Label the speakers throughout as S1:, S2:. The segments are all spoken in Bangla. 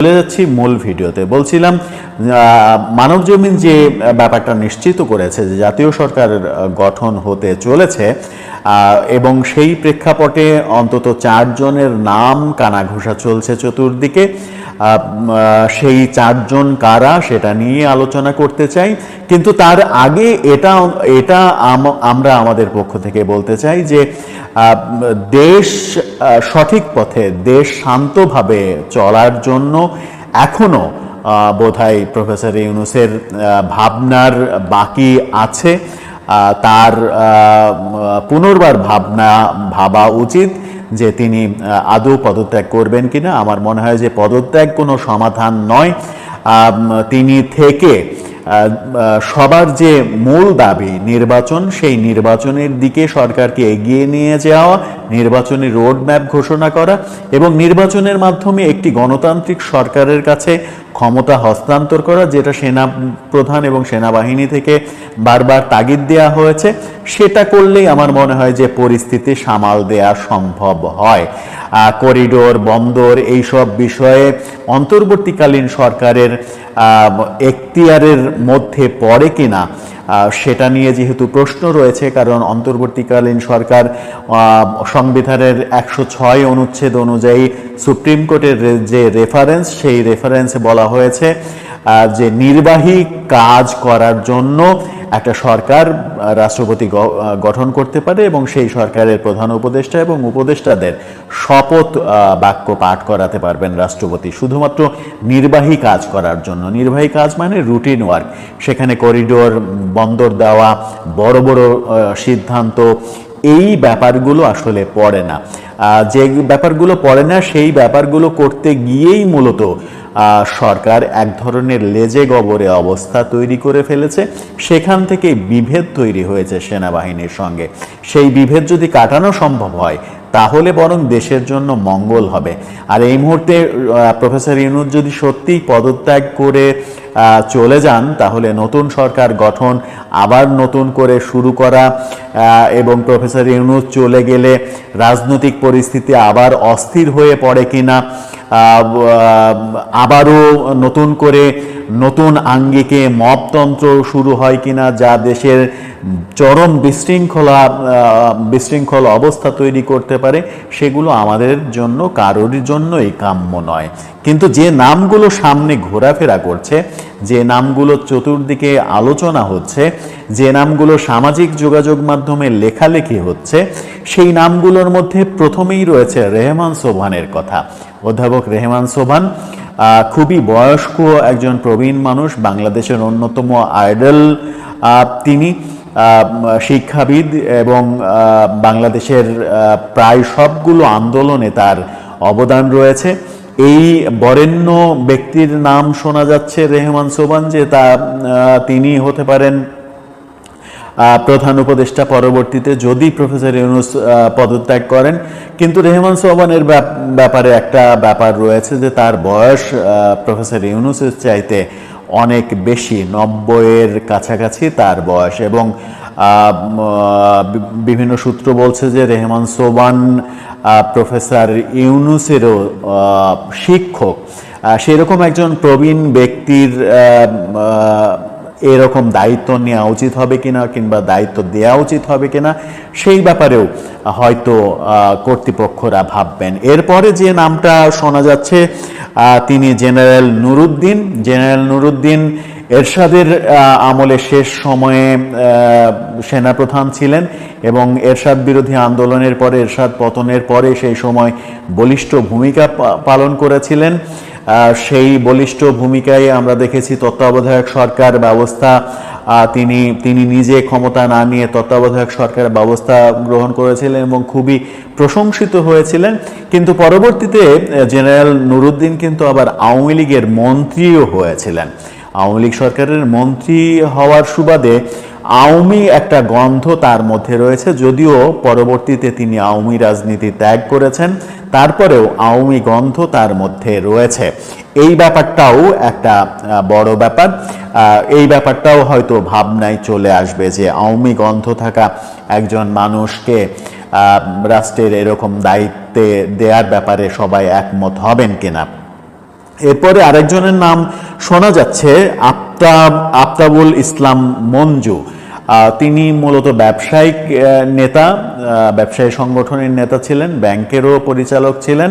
S1: চলে যাচ্ছি মূল ভিডিওতে। বলছিলাম মানব জমিন যে ব্যাপারটা নিশ্চিত করেছে যে জাতীয় সরকার গঠন হতে চলেছে এবং সেই প্রেক্ষাপটে অন্তত চারজনের নাম কানাঘোষা চলছে চতুর্দিকে। সেই চারজন কারা সেটা নিয়ে আলোচনা করতে চাই। কিন্তু তার আগে এটা এটা আম- আমরা আমাদের পক্ষ থেকে বলতে চাই যে দেশ সঠিক পথে, দেশ শান্তভাবে চলার জন্য এখনও বোধহয় প্রফেসর ইউনুসের ভাবনার বাকি আছে। তার পুনর্বার ভাবনা, ভাবা উচিত। যে তিনি আদৌ পদত্যাগ করবেন কিনা, আমার মনে হয় যে পদত্যাগ কোনো সমাধান নয়। তিনি থেকে সবার যে মূল দাবি নির্বাচন, সেই নির্বাচনের দিকে সরকারকে এগিয়ে নিয়ে যাওয়া, নির্বাচনী রোড ম্যাপ ঘোষণা করা এবং নির্বাচনের মাধ্যমে একটি গণতান্ত্রিক সরকারের কাছে ক্ষমতা হস্তান্তর করা, যেটা সেনা প্রধান এবং সেনাবাহিনী থেকে বারবার তাগিদ দেওয়া হয়েছে, সেটা করলেই আমার মনে হয় যে পরিস্থিতি সামাল দেওয়া সম্ভব হয়। করিডোর, বন্দর, এইসব বিষয়ে অন্তর্বর্তীকালীন সরকারের এখতিয়ারের মধ্যে পড়ে কিনা সেটা নিয়ে যেহেতু প্রশ্ন রয়েছে, কারণ অন্তর্বর্তীকালীন সরকার সংবিধানের একশো ছয় অনুচ্ছেদ অনুযায়ী সুপ্রিম কোর্টের যে রেফারেন্স সেই রেফারেন্সে বলা হয়েছে যে নির্বাহী কাজ করার জন্য একটা সরকার রাষ্ট্রপতি গঠন করতে পারে এবং সেই সরকারের প্রধান উপদেষ্টা এবং উপদেষ্টাদের শপথ বাক্য পাঠ করাতে পারবেন রাষ্ট্রপতি। শুধুমাত্র নির্বাহী কাজ করার জন্য। নির্বাহী কাজ মানে রুটিন ওয়ার্ক সেখানে করিডোর বন্দর দেওয়া, বড় বড় সিদ্ধান্ত, এই ব্যাপারগুলো আসলে পড়ে না। যে ব্যাপারগুলো পড়ে না, সেই ব্যাপারগুলো করতে গিয়েই মূলত সরকার এক ধরনের লেজে গবরে অবস্থা তৈরি করে ফেলেছে। সেখান থেকে বিভেদ তৈরি হয়েছে সেনাবাহিনীর সঙ্গে। সেই বিভেদ যদি কাটানো সম্ভব হয় তাহলে বরং দেশের জন্য মঙ্গল হবে। আর এই মুহূর্তে প্রফেসর ইউনুস যদি সত্যিই পদত্যাগ করে চলে যান, তাহলে নতুন সরকার গঠন, আবার নতুন করে শুরু করা এবং প্রফেসর ইউনুস চলে গেলে রাজনৈতিক পরিস্থিতি আবার অস্থির হয়ে পড়ে কিনা আবারও নতুন করে নতুন আঙ্গিকে মপতন্ত্র শুরু হয় কিনা, যা দেশের চরম বিশৃঙ্খলা বিশৃঙ্খল অবস্থা তৈরি করতে পারে, সেগুলো আমাদের জন্য, কারোর জন্যই কাম্য নয়। কিন্তু যে নামগুলো সামনে ঘোরাফেরা করছে, যে নামগুলো চতুর্দিকে আলোচনা হচ্ছে, যে নামগুলো সামাজিক যোগাযোগ মাধ্যমে লেখালেখি হচ্ছে, সেই নামগুলোর মধ্যে প্রথমেই রয়েছে রেহমান সোভানের কথা। অধ্যাপক রেহমান সোভান খুবই বয়স্ক একজন প্রবীণ মানুষ, বাংলাদেশের অন্যতম আইডল। তিনি শিক্ষাবিদ এবং বাংলাদেশের প্রায় সবগুলো আন্দোলনে তার অবদান রয়েছে। এই বরেণ্য ব্যক্তির নাম শোনা যাচ্ছে রেহমান সোবান যে তা তিনি হতে পারেন প্রধান উপদেষ্টা পরবর্তীতে যদি প্রফেসর ইউনুস পদত্যাগ করেন। কিন্তু রেহমান সোবানের ব্যাপ- ব্যাপারে একটা ব্যাপার রয়েছে যে তার বয়স প্রফেসর ইউনুসের চাইতে অনেক বেশি। নব্বইয়ের কাছাকাছি তার বয়স এবং বিভিন্ন সূত্র বলছে যে রেহমান সোবান প্রফেসর ইউনুসেরও শিক্ষক। সেরকম একজন প্রবীণ ব্যক্তির এরকম দায়িত্ব নেওয়া উচিত হবে কিনা কিংবা দায়িত্ব দেওয়া উচিত হবে কিনা, সেই ব্যাপারেও হয়তো কর্তৃপক্ষরা ভাববেন। এরপরে যে নামটা শোনা যাচ্ছে তিনি জেনারেল নুরুদ্দিন। জেনারেল নুরুদ্দিন এরশাদের আমলে শেষ সময়ে সেনাপ্রধান ছিলেন এবং এরশাদ বিরোধী আন্দোলনের পরে, এরশাদ পতনের পরে সেই সময় বলিষ্ঠ ভূমিকা পালন করেছিলেন। সেই বলিষ্ঠ ভূমিকায় আমরা দেখেছি তত্ত্বাবধায়ক সরকার ব্যবস্থা তিনি তিনি নিজে ক্ষমতা না নিয়ে তত্ত্বাবধায়ক সরকার ব্যবস্থা গ্রহণ করেছিলেন এবং খুবই প্রশংসিত হয়েছিলেন। কিন্তু পরবর্তীতে জেনারেল নুরুদ্দিন কিন্তু আবার আওয়ামী লীগের মন্ত্রীও হয়েছিলেন। আওয়ামী লীগ সরকারের মন্ত্রী হওয়ার সুবাদে আওয়ামী একটা গন্ধ তার মধ্যে রয়েছে, যদিও পরবর্তীতে তিনি আওয়ামী রাজনীতি ত্যাগ করেছেন। তারপরেও আওয়ামী গন্ধ তার মধ্যে রয়েছে। এই ব্যাপারটাও একটা বড় ব্যাপার। এই ব্যাপারটাও হয়তো ভাবনায় চলে আসবে যে আওয়ামী গন্ধ থাকা একজন মানুষকে রাষ্ট্রের এরকম দায়িত্বে দেওয়ার ব্যাপারে সবাই একমত হবেন কিনা। এরপরে আরেকজনের নাম শোনা যাচ্ছে, আফতাব, আফতাবুল ইসলাম মঞ্জু। তিনি মূলত ব্যবসায়িক নেতা ব্যবসায়ী সংগঠনের নেতা ছিলেন, ব্যাংকেরও পরিচালক ছিলেন।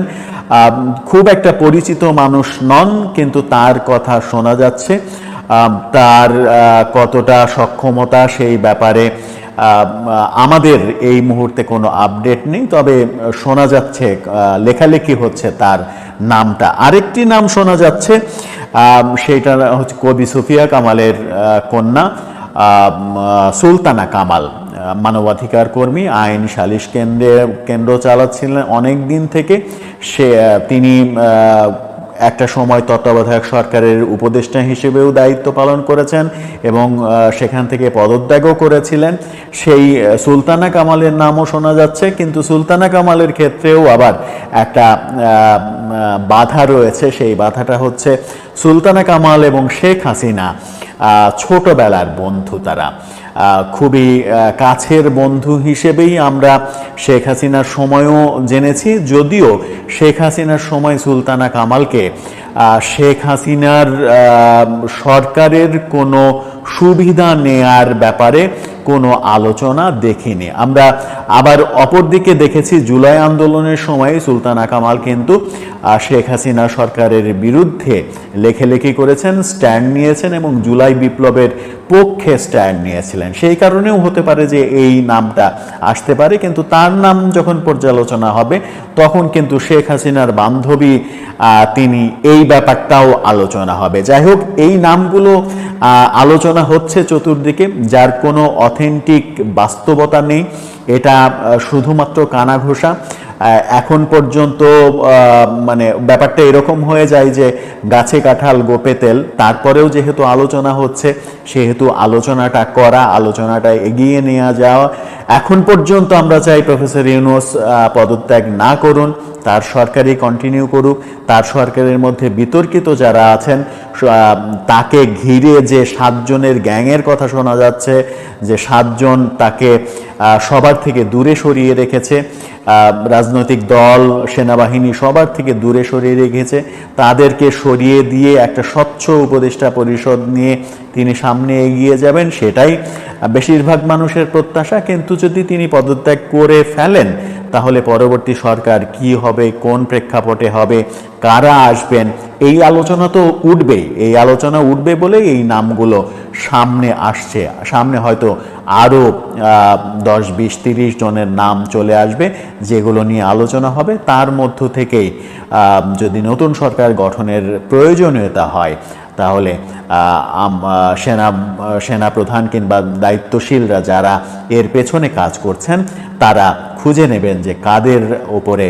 S1: খুব একটা পরিচিত মানুষ নন, কিন্তু তার কথা শোনা যাচ্ছে। তার কতটা সক্ষমতা সেই ব্যাপারে আমাদের এই মুহূর্তে কোনো আপডেট নেই, তবে শোনা যাচ্ছে লেখালেখি হচ্ছে তার নামটা। আরেকটি নাম শোনা যাচ্ছে সেইটা হচ্ছে কবি সুফিয়া কামালের কন্যা। সুলতানা কামাল মানবাধিকার কর্মী, আইন সালিশ কেন্দ্রে, কেন্দ্র চালাচ্ছিলেন অনেক দিন থেকে। সে তিনি একটা সময় তত্ত্বাবধায়ক সরকারের উপদেষ্টা হিসেবেও দায়িত্ব পালন করেছেন এবং সেখান থেকে পদত্যাগও করেছিলেন। সেই সুলতানা কামালের নামও শোনা যাচ্ছে, কিন্তু সুলতানা কামালের ক্ষেত্রেও আবার একটা বাধা রয়েছে। সেই বাধাটা হচ্ছে সুলতানা কামাল এবং শেখ হাসিনা ছোটবেলার বন্ধু তারা। খুবই কাছের বন্ধু হিসেবেই আমরা শেখ হাসিনার সময়ও জেনেছি, যদিও শেখ হাসিনার সময় সুলতানা কামালকে শেখ হাসিনার সরকারের কোনো সুবিধা নেয়ার ব্যাপারে কোনো আলোচনা দেখিনি। আমরা আবার অপরদিকে দেখেছি, জুলাই আন্দোলনের সময় সুলতানা কামাল কিন্তু শেখ হাসিনা সরকারের বিরুদ্ধে লেখেলেখি করেছেন, স্ট্যান্ড নিয়েছেন এবং জুলাই বিপ্লবের পক্ষে স্ট্যান্ড নিয়েছিলেন। সেই কারণেও হতে পারে যে এই নামটা আসতে পারে, কিন্তু তার নাম যখন পর্যালোচনা হবে, তখন কিন্তু শেখ হাসিনার বান্ধবী তিনি এই ব্যাপারটাও আলোচনা হবে। যাই হোক, এই নামগুলো আলোচনা হচ্ছে চতুর্দিকে, যার কোনো অথেন্টিক বাস্তবতা নেই। এটা শুধুমাত্র কানাঘোষা। এখন পর্যন্ত মানে ব্যাপারটা এরকম হয়ে যায় যে গাছে কাঁঠাল, গোপে তেল, তারপরেও যেহেতু আলোচনা হচ্ছে, সেহেতু আলোচনাটা করা, আলোচনাটা এগিয়ে নেওয়া যাওয়া। এখন পর্যন্ত আমরা চাই প্রফেসর ইউনুস পদত্যাগ না করুন, তার সরকারই কন্টিনিউ করুক, তার সরকারের মধ্যে বিতর্কিত যারা আছেন তাকে ঘিরে যে সাতজনের গ্যাংয়ের কথা শোনা যাচ্ছে, যে সাতজন তাকে সবার থেকে দূরে সরিয়ে রেখেছে রাজনৈতিক দল, সেনাবাহিনী সবার থেকে দূরে সরিয়ে রেখেছে, তাদেরকে সরিয়ে দিয়ে একটা স্বচ্ছ উপদেষ্টা পরিষদ নিয়ে তিনি সামনে এগিয়ে যাবেন, সেটাই বেশিরভাগ মানুষের প্রত্যাশা। কিন্তু যদি তিনি পদত্যাগ করে ফেলেন, তাহলে পরবর্তী সরকার কি হবে, কোন প্রেক্ষাপটে হবে, কারা আসবেন এই আলোচনা তো উঠবেই, এই আলোচনা উঠবে বলেই এই নামগুলো সামনে আসছে। সামনে হয়তো আরও দশ, বিশ, তিরিশ জনের নাম চলে আসবে, যেগুলো নিয়ে আলোচনা হবে। তার মধ্য থেকেই যদি নতুন সরকার গঠনের প্রয়োজনীয়তা হয়, তাহলে সেনা সেনা প্রধান কিংবা দায়িত্বশীলরা যারা এর পেছনে কাজ করছেন, তারা খুঁজে নেবেন যে কাদের ওপরে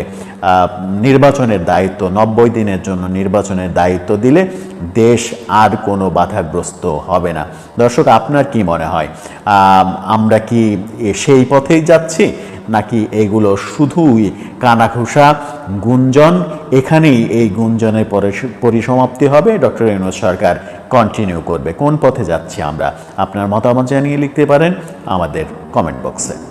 S1: নির্বাচনের দায়িত্ব, নব্বই দিনের জন্য নির্বাচনের দায়িত্ব দিলে দেশ আর কোনো বাধাগ্রস্ত হবে না। দর্শক, আপনার কি মনে হয়? আমরা কি সেই পথেই যাচ্ছি, নাকি এগুলো শুধুই কানাঘুষা, গুঞ্জন? এখানেই এই গুঞ্জনের পরিস- পরিসমাপ্তি হবে। ডক্টর ইউনুস সরকার কন্টিনিউ করবে। কোন পথে যাচ্ছি আমরা? আপনার মতামত জানিয়ে লিখতে পারেন আমাদের কমেন্ট বক্সে